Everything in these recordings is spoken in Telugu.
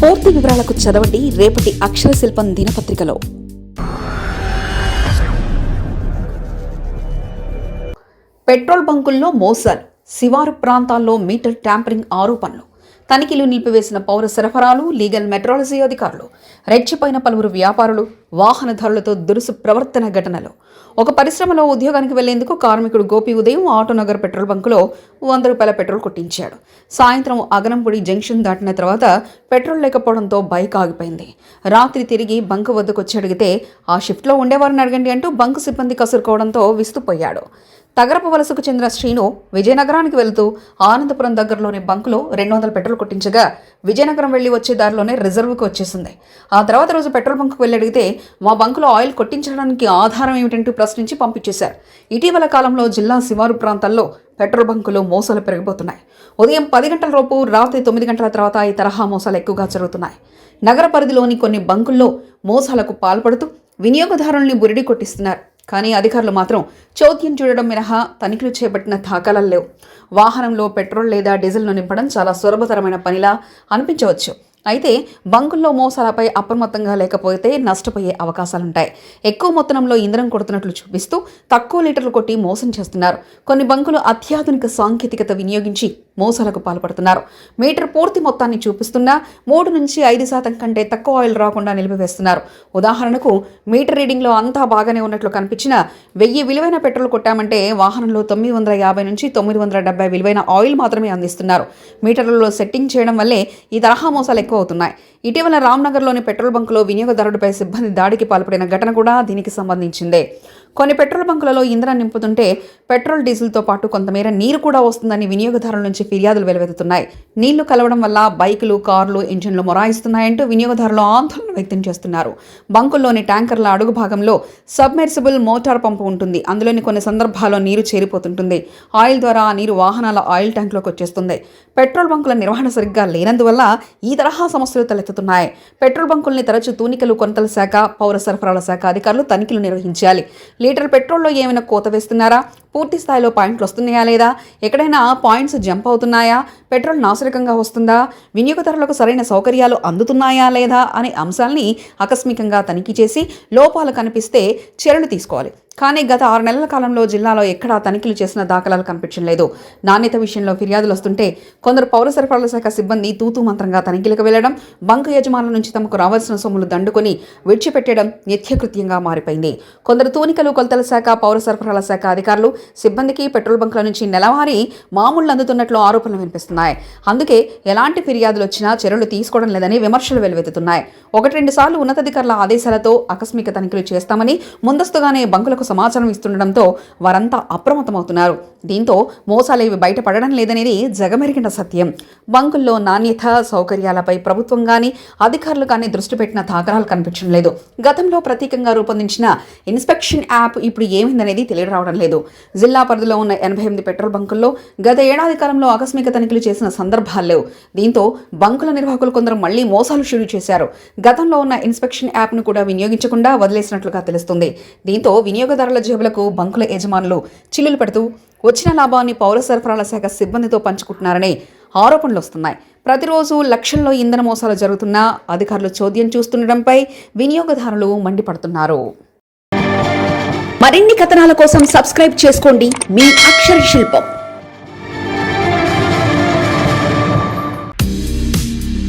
పూర్తి వివరాలకు చదవండి రేపటి అక్షర శిల్పం దినపత్రికలో. పెట్రోల్ బంకుల్లో మోసాలు శివారు ప్రాంతాల్లో మీటర్ ట్యాంపరింగ్ ఆరోపణలు తనిఖీలు నిలిపివేసిన పౌర సరఫరాలు లీగల్ మెట్రాలజీ అధికారులు రెచ్చిపోయిన పలువురు వ్యాపారులు వాహనదారులతో దురుసు ప్రవర్తన ఘటనలు. ఒక పరిశ్రమలో ఉద్యోగానికి వెళ్ళేందుకు కార్మికుడు గోపి ఉదయం ఆటోనగర్ పెట్రోల్ బంకులో వంద రూపాయల పెట్రోల్ కొట్టించాడు. సాయంత్రం అగనంపొడి జంక్షన్ దాటిన తర్వాత పెట్రోల్ లేకపోవడంతో బైక్ ఆగిపోయింది. రాత్రి తిరిగి బంకు వద్దకు వచ్చి అడిగితే ఆ షిఫ్ట్లో ఉండేవారిని అడగండి అంటూ బంకు సిబ్బంది కసురుకోవడంతో విస్తుపోయాడు. తగరపు వలసకు చెందిన శ్రీను విజయనగరానికి వెళ్తూ ఆనందపురం దగ్గరలోని బంకులో రెండు వందల పెట్రోల్ కొట్టించగా విజయనగరం వెళ్ళి వచ్చే దారిలోనే రిజర్వ్కి వచ్చేసింది. ఆ తర్వాత రోజు పెట్రోల్ బంకుకు వెళ్ళి అడిగితే మా బంకులో ఆయిల్ కొట్టించడానికి ఆధారం ఏమిటంటూ ప్రశ్నించి పంపించేశారు. ఇటీవల కాలంలో జిల్లా శివారు ప్రాంతాల్లో పెట్రోల్ బంకులు మోసాలు పెరిగిపోతున్నాయి. ఉదయం పది గంటల లోపు రాత్రి తొమ్మిది గంటల తర్వాత ఈ తరహా మోసాలు ఎక్కువగా జరుగుతున్నాయి. నగర పరిధిలోని కొన్ని బంకుల్లో మోసాలకు పాల్పడుతూ వినియోగదారుల్ని బురిడి కొట్టిస్తున్నారు. కానీ అధికారులు మాత్రం చౌద్యం చూడడం మినహా తనిఖీలు చేపట్టిన దాఖలాలు లేవు. వాహనంలో పెట్రోల్ లేదా డీజిల్ను నింపడం చాలా సులభతరమైన పనిలా అనిపించవచ్చు. అయితే బంకుల్లో మోసాలపై అప్రమత్తంగా లేకపోతే నష్టపోయే అవకాశాలుంటాయి. ఎక్కువ మొత్తంలో ఇంధనం కొడుతున్నట్లు చూపిస్తూ తక్కువ లీటర్లు కొట్టి మోసం చేస్తున్నారు. కొన్ని బంకులు అత్యాధునిక సాంకేతికత వినియోగించి మోసాలకు పాల్పడుతున్నారు. మీటర్ పూర్తి మొత్తాన్ని చూపిస్తున్నా మూడు నుంచి ఐదు శాతం కంటే తక్కువ ఆయిల్ రాకుండా నిలిపివేస్తున్నారు. ఉదాహరణకు మీటర్ రీడింగ్లో అంతా బాగానే ఉన్నట్లు కనిపించిన వెయ్యి విలువైన పెట్రోల్ కొట్టామంటే వాహనంలో తొమ్మిది వందల యాభై నుంచి తొమ్మిది వందల డెబ్బై విలువైన ఆయిల్ మాత్రమే అందిస్తున్నారు. మీటర్లలో సెట్టింగ్ చేయడం వల్లే ఈ తరహా మోసాలు ఎక్కువ అవుతున్నాయి ఇటీవల రామ్నగర్లోని పెట్రోల్ బంకులో వినియోగదారుడిపై సిబ్బంది దాడికి పాల్పడిన ఘటన కూడా దీనికి సంబంధించిందే. కొన్ని పెట్రోల్ బంకులలో ఇంధనం నింపుతుంటే పెట్రోల్ డీజిల్తో పాటు కొంతమేర నీరు కూడా వస్తుందని వినియోగదారుల నుంచి ఫిర్యాదులు వెలువెత్తుతున్నాయి. నీళ్ళు కలవడం వల్ల బైకులు కార్లు ఇంజిన్లు మొరాయిస్తున్నాయంటూ వినియోగదారులు ఆందోళన వ్యక్తం చేస్తున్నారు. బంకుల్లోని ట్యాంకర్ల అడుగు భాగంలో సబ్మెర్సిబుల్ మోటార్ పంపు ఉంటుంది. అందులోని కొన్ని సందర్భాల్లో నీరు చేరిపోతుంటుంది. ఆయిల్ ద్వారా ఆ నీరు వాహనాల ఆయిల్ ట్యాంకులోకి వచ్చేస్తుంది. పెట్రోల్ బంకుల నిర్వహణ సరిగ్గా లేనందువల్ల ఈ తరహా సమస్యలు తలెత్తుతున్నాయి. పెట్రోల్ బంకుల్ని తరచు తూనికలు కొనతల శాఖ పౌర సరఫరాల శాఖ అధికారులు తనిఖీలు నిర్వహించాలి. లీటర్ పెట్రోల్లో ఏమైనా కోత వేస్తున్నారా? పూర్తి స్థాయిలో పాయింట్లు వస్తున్నాయా లేదా? ఎక్కడైనా పాయింట్స్ జంప్ అవుతున్నాయా? పెట్రోల్ నాశరికంగా వస్తుందా? వినియోగదారులకు సరైన సౌకర్యాలు అందుతున్నాయా లేదా? అనే అంశాల్ని ఆకస్మికంగా తనిఖీ చేసి లోపాలు కనిపిస్తే చర్యలు తీసుకోవాలి. కానీ గత ఆరు నెలల కాలంలో జిల్లాలో ఎక్కడా తనిఖీలు చేసిన దాఖలాలు కనిపించడం లేదు. నాణ్యత విషయంలో ఫిర్యాదులు వస్తుంటే కొందరు పౌర సరఫరాల శాఖ సిబ్బంది తూతూ మంత్రంగా తనిఖీలకు వెళ్ళడం బంకు యజమానుల నుంచి తమకు రావాల్సిన సొమ్ములు దండుకొని విడిచిపెట్టడం నిత్యకృత్యంగా మారిపోయింది. కొందరు తూనికలు కొలతల శాఖ పౌర సరఫరాల శాఖ అధికారులు సిబ్బందికి పెట్రోల్ బంకుల నుంచి నెలవారీ మామూళ్ళు అందుతున్నట్లు ఆరోపణలు వినిపిస్తున్నాయి. అందుకే ఎలాంటి ఫిర్యాదులు వచ్చినా చర్యలు తీసుకోవడం లేదని విమర్శలు వెలువెత్తుతున్నాయి. ఒకటి రెండు సార్లు ఉన్నతాధికారుల ఆదేశాలతో ఆకస్మిక తనిఖీలు చేస్తామని ముందస్తుగానే బంకులకు సమాచారం ఇస్తుండటంతో వారంతా అప్రమత్తమవుతున్నారు. దీంతో మోసాలేవి బయటపడడం లేదనేది జగమెరిగిన సత్యం. బంకుల్లో నాణ్యత సౌకర్యాలపై ప్రభుత్వం కానీ అధికారులు కానీ దృష్టి పెట్టిన దాఖలాలు కనిపించడం లేదు. గతంలో ప్రత్యేకంగా రూపొందించిన ఇన్స్పెక్షన్ యాప్ ఇప్పుడు ఏమైందనేది తెలియరావడం లేదు. జిల్లా పరిధిలో ఉన్న ఎనభై ఎనిమిది పెట్రోల్ బంకుల్లో గత ఏడాది కాలంలో ఆకస్మిక తనిఖీలు చేసిన సందర్భాలు లేవు. దీంతో బంకుల నిర్వాహకులు కొందరు మళ్ళీ మోసాలు షురూ చేశారు. గతంలో ఉన్న ఇన్స్పెక్షన్ యాప్ను కూడా వినియోగించకుండా వదిలేసినట్లుగా తెలుస్తుంది. దీంతో వినియోగ వినియోగదారుల జేబులకు బంకుల యజమానులు చిల్లులు పెడుతూ వచ్చిన లాభాన్ని పౌర సరఫరాల శాఖ సిబ్బందితో పంచుకుంటున్నారనే ఆరోపణలు వస్తున్నాయి. ప్రతిరోజు లక్షల్లో ఇంధన మోసాలు జరుగుతున్నా అధికారులు చోద్యం చూస్తుండటంపై వినియోగదారులు మండిపడుతున్నారు. మరిన్ని కథనాల కోసం సబ్స్క్రైబ్ చేసుకోండి. మీ అక్షర శిల్పం.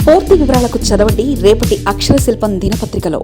పూర్తి వివరాలకు చదవండి. రేపటి అక్షర శిల్పం దినపత్రికలో.